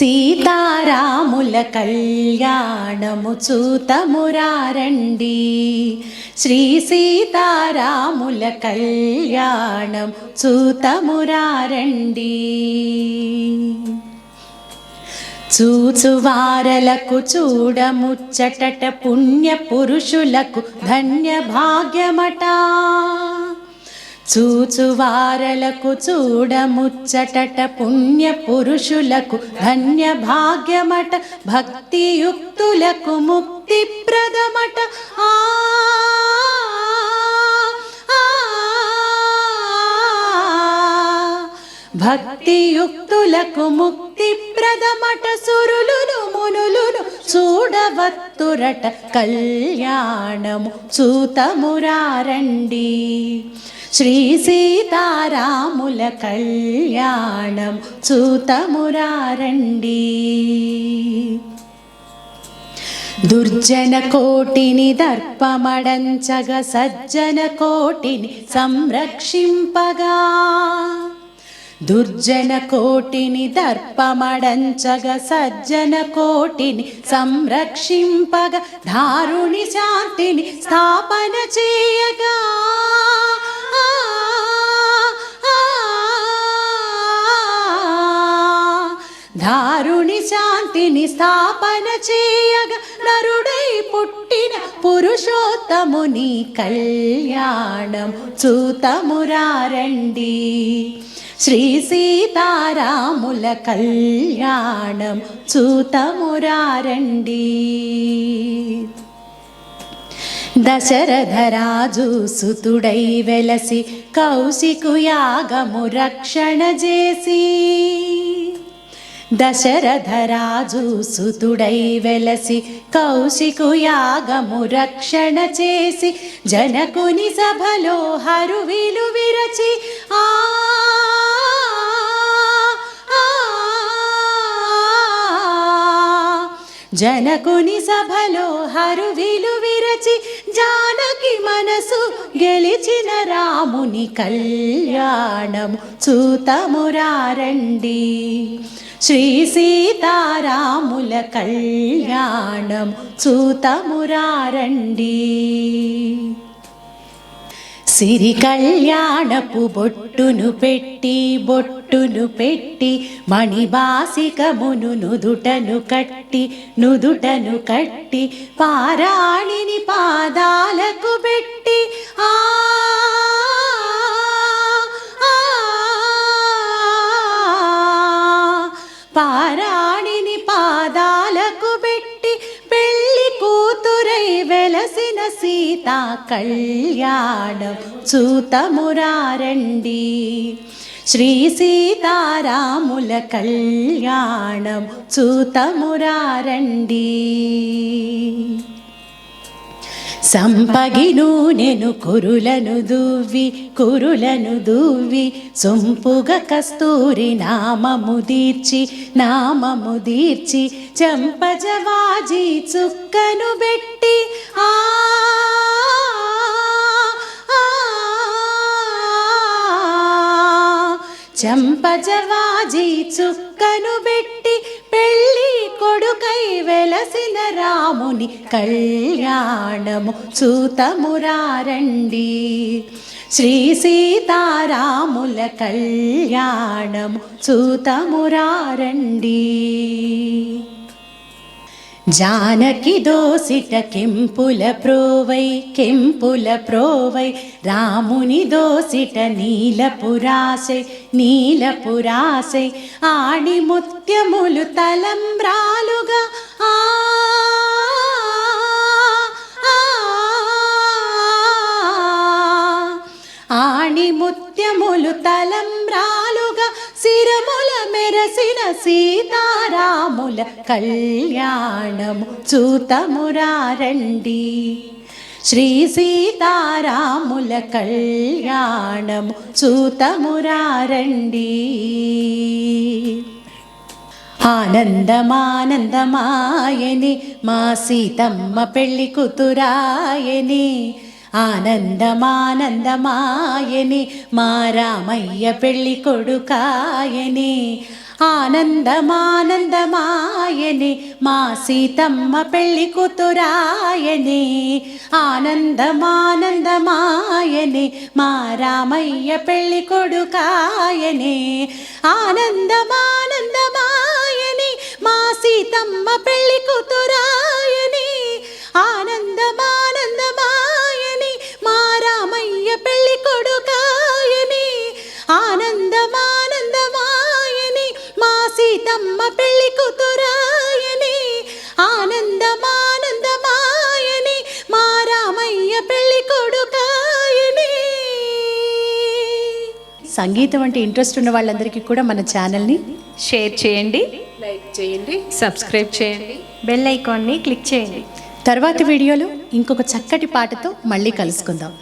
సీతారాముల కళ్యాణము చూతమురారండి. శ్రీ సీతారాముల కళ్యాణం చూతమురారండి. చూచువారలకు చూడముచ్చటట పుణ్య పురుషులకు ధన్య భాగ్యమట చూచువారలకు చూడముచ్చటట పుణ్య పురుషులకు ధన్య భాగ్యమట భక్తియుక్తులకు ముక్తి ప్రదమట ఆ భక్తియుక్తులకు ముక్తి ప్రదమట సురులును మునులును చూడవత్తురట కళ్యాణము చూతమురారండి శ్రీ సీతారాముల కళ్యాణం చూతమురారండి. దుర్జన కోటిని దర్పమడంచగ సజ్జన కోటిని సంరక్షింపగా. దుర్జన కోటిని దర్పమడంచగ సజ్జన కోటిని సంరక్షింపగ. దారుణి శాంతిని స్థాపన చేయగా. దారుణి శాంతిని స్థాపన చేయగ నరుడై పుట్టిన పురుషోత్తముని కళ్యాణం చూతమురారండి. శ్రీ సీతారాముల కళ్యాణం చూతమురారండి. దశరథరాజు సుతుడై వెలసి కౌశికు యాగము రక్షణ చేసి. దశరథరాజు సుతుడై వెలసి కౌశికు యాగము రక్షణ చేసి జనకుని సభలో హరువిలు విరచి ఆ జనకుని సభలో హరువిలు విరచి జానకి మనసు గెలిచిన రాముని కళ్యాణం చూతమురారండి శ్రీ సీతారాముల కళ్యాణం చూతమురారండి సిరి కళ్యాణపు బొట్టును పెట్టి బొట్టును పెట్టి మణిబాసికమును నుదుటను కట్టి నుదుటను కట్టి పారాణిని పాదాలకు పెట్టి ఆ వెలసిన సీతా కళ్యాణం చూతమురారండి. శ్రీ సీతారాముల కళ్యాణం చూతమురారండి. సంపగి నూనెను కురులను దువ్వి కురులను దువ్వి సొంపుగ కస్తూరి నామము దీర్చి నామము దీర్చి చంపజవాజీ చుక్కను పెట్టి ఆ ఆ, చంపజవాజీ చుక్కను పెట్టి కొడుకై వెలసిన రాముని కళ్యాణము చూతమురారండి శ్రీ సీతారాముల కళ్యాణము చూతమురారండి జానకి దోసిట కెంపుల ప్రోవై కెంపుల ప్రోవై రాముని దోసిట నీలపురాశై నీలపురాశై ఆడి ముత్యములు తలంబ్రాలుగా తలంబ్రాలుగా సిరముల మెరసిన సీతారాముల కళ్యాణము చూతమురారండి శ్రీ సీతారాముల కళ్యాణము చూతమురారండి ఆనందమానందమాయని మా సీతమ్మ పెళ్ళి కూతురాయని ఆనందమానందమాయని మా రామయ్య పెళ్ళి కొడుకాయని. ఆనందమానందమాయని మా సీతమ్మ పెళ్ళి కూతురాయని. ఆనందమానందమాయని మా రామయ్య పెళ్ళి కొడుకాయని. ఆనందమానందమాయని మా సీతమ్మ పెళ్ళి కూతురు సీతమ్మ పెళ్ళి కూతురాయని ఆనందమానందమాయని మా రామయ్య పెళ్ళి కొడుకాయని. సంగీతం అంటే ఇంట్రెస్ట్ ఉన్న వాళ్ళందరికీ కూడా మన ఛానల్ని షేర్ చేయండి. లైక్ చేయండి సబ్స్క్రైబ్ చేయండి. బెల్ ఐకాన్ని క్లిక్ చేయండి. తర్వాతి వీడియోలో ఇంకొక చక్కటి పాటతో మళ్ళీ కలుసుకుందాం.